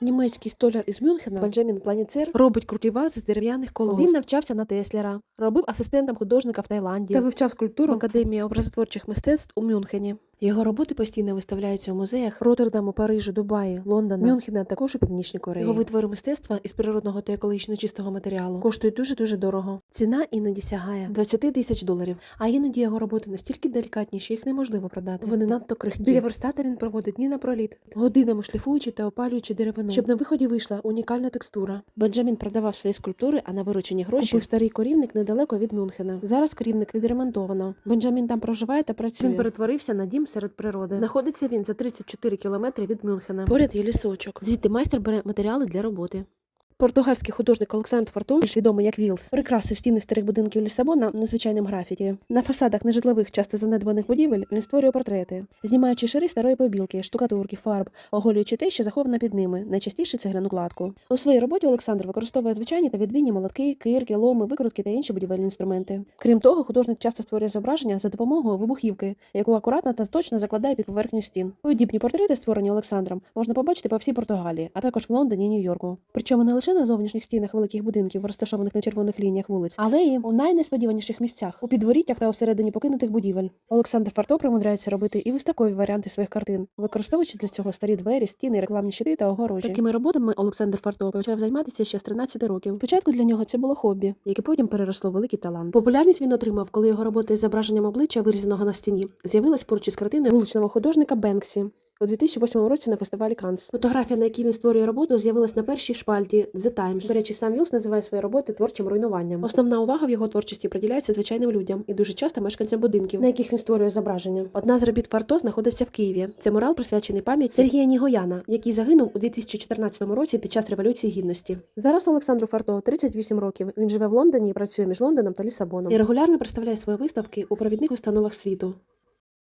Німецький столяр із Мюнхена Бенджамін Планіцер робить круті вази з дерев'яних колон. Він навчався на Теслера, робив асистентом художника в Таїланді та вивчав скульптуру в Академії образотворчих мистецтв у Мюнхені. Його роботи постійно виставляються у музеях Роттердаму, Парижу, Дубаї, Лондона, Мюнхена, також у Північній Кореї. Його витвори мистецтва із природного та екологічно чистого матеріалу коштують дуже дуже дорого. Ціна іноді сягає 20 тисяч доларів. А іноді його роботи настільки делікатні, що їх неможливо продати. Вони надто крихкі. Біля верстата він проводить дні напроліт, годинами шліфуючи та опалюючи деревину, щоб на виході вийшла унікальна текстура. Бенджамін продавав свої скульптури, а на виручені гроші купив старий корівник недалеко від Мюнхена. Зараз корівник відремонтовано. Бенджамін там проживає та працює. Він перетворився на дім серед природи. Знаходиться він за 34 кілометри від Мюнхена. Поряд є лісочок. Звідти майстер бере матеріали для роботи. Португальський художник Олександр Фортун, більш відомий як Вілс, прикрасив стіни старих будинків Лісабона незвичайним графіті. На фасадах нежитлових, часто занедбаних будівель він створює портрети, знімаючи шари старої побілки, штукатурки, фарб, оголюючи те, що заховано під ними, найчастіше цегляну кладку. У своїй роботі Олександр використовує звичайні та відмінні молотки, кирки, ломи, викрутки та інші будівельні інструменти. Крім того, художник часто створює зображення за допомогою вибухівки, яку акуратно та точно закладає під поверхню стін. Подібні портрети, створені Олександром, можна побачити по всій Португалії, а також в Лондоні і Нью-Йорку. Причому не лише на зовнішніх стінах великих будинків, розташованих на червоних лініях вулиць, але й у найнесподіваніших місцях у підворіттях та усередині покинутих будівель. Олександр Фарто примудряється робити і виставкові варіанти своїх картин, використовуючи для цього старі двері, стіни, рекламні щити та огорожі. Такими роботами Олександр Фарто почав займатися ще з 13 років. Спочатку для нього це було хобі, яке потім переросло в великий талант. Популярність він отримав, коли його робота із зображенням обличчя, вирізаного на стіні, з'явилась поруч із картиною вуличного художника Бенксі. У 2008 році на фестивалі Канс. Фотографія, на якій він створює роботу, з'явилась на першій шпальті The Times. До речі, сам Вілс називає свої роботи творчим руйнуванням. Основна увага в його творчості приділяється звичайним людям і дуже часто мешканцям будинків, на яких він створює зображення. Одна з робіт Фарто знаходиться в Києві. Це мурал присвячений пам'яті Сергія Нігояна, який загинув у 2014 році під час революції гідності. Зараз Олександру Фарто 38 років. Він живе в Лондоні і працює між Лондоном та Лісабоном. І регулярно представляє свої виставки у провідних установах світу.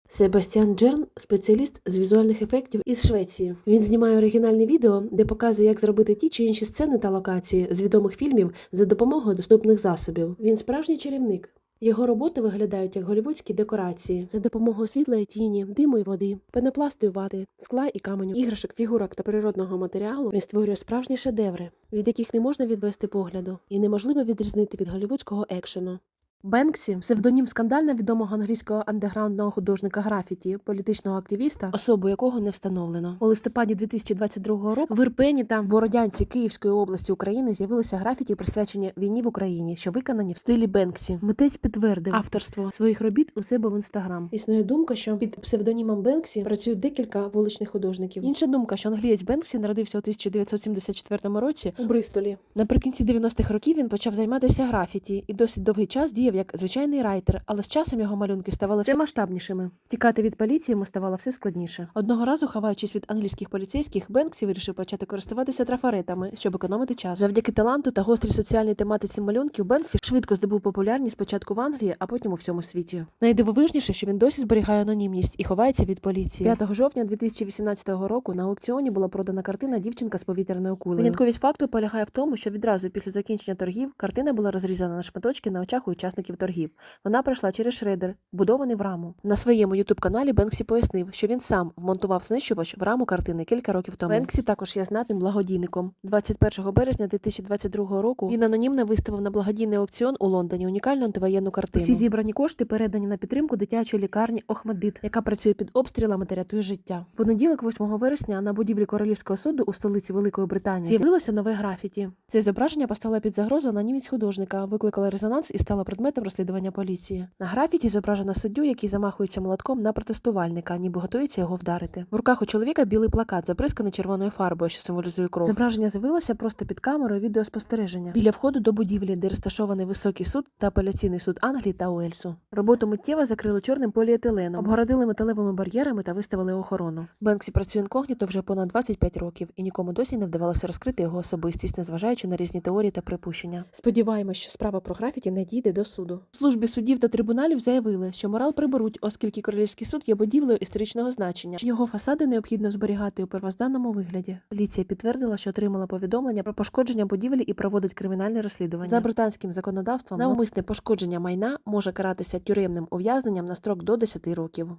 Себастьян Джерн спеціаліст з візуальних ефектів із Швеції. Він знімає оригінальне відео, де показує, як зробити ті чи інші сцени та локації з відомих фільмів за допомогою доступних засобів. Він справжній чарівник. Його роботи виглядають як голівудські декорації за допомогою світла і тіні, диму і води, пенопласту і вати, скла і каменю, іграшок, фігурок та природного матеріалу. Він створює справжні шедеври, від яких не можна відвести погляду, і неможливо відрізнити від голівудського екшену. Бенксі псевдонім скандально відомого англійського андеграундного художника графіті, політичного активіста, особу якого не встановлено. У листопаді 2022 року в Ірпені та Бородянці Київської області України з'явилися графіті, присвячені війні в Україні, що виконані в стилі Бенксі. Митець підтвердив авторство своїх робіт у себе в інстаграм. Існує думка, що під псевдонімом Бенксі працюють декілька вуличних художників. Інша думка, що англієць Бенксі народився у 1974 році у Бристолі. Наприкінці 90-х років він почав займатися графіті і досить довгий час діяв як звичайний райтер, але з часом його малюнки ставали все масштабнішими. Тікати від поліції йому ставало все складніше. Одного разу, ховаючись від англійських поліцейських, Бенксі вирішив почати користуватися трафаретами, щоб економити час. Завдяки таланту та гострій соціальній тематиці малюнків Бенксі швидко здобув популярність спочатку в Англії, а потім у всьому світі. Найдивовижніше, що він досі зберігає анонімність і ховається від поліції. 5 жовтня 2018 року на аукціоні була продана картина Дівчинка з повітряною кулею. Винятковість факту полягає в тому, що відразу після закінчення торгів картина була розрізана на шматочки на очах у учасників торгів. Вона пройшла через шредер, будований в раму. На своєму ютуб каналі Бенксі пояснив, що він сам вмонтував знищувач в раму картини кілька років тому. Бенксі також є знатним благодійником. 21 березня 2022 року він анонімно виставив на благодійний аукціон у Лондоні унікальну антивоєнну картину. Всі зібрані кошти передані на підтримку дитячої лікарні Охмадит, яка працює під обстрілами та рятує життя. Понеділок, 8 вересня, на будівлі королівського суду у столиці Великої Британії з'явилося нове графіті. Це зображення поставило під загрозу анонімність художника, викликало резонанс і стало предметом розслідування поліції. На графіті зображено суддю, який замахується молотком на протестувальника, ніби готується його вдарити. В руках у чоловіка білий плакат, забризканий червоною фарбою, що символізує кров. Зображення з'явилося просто під камерою відеоспостереження біля входу до будівлі, де розташований високий суд та апеляційний суд Англії та Уельсу. Роботу миттєво закрили чорним поліетиленом, обгородили металевими бар'єрами та виставили охорону. Бенксі працює інкогніто вже понад 25 років, і нікому досі не вдавалося розкрити його особистість, незважаючи на різні теорії та припущення. Сподіваємось, що справа про графіті не дійде до суду. В службі судів та трибуналів заявили, що морал приберуть, оскільки королівський суд є будівлею історичного значення. Його фасади необхідно зберігати у первозданному вигляді. Поліція підтвердила, що отримала повідомлення про пошкодження будівлі і проводить кримінальне розслідування. За британським законодавством навмисне пошкодження майна може каратися тюремним ув'язненням на строк до 10 років.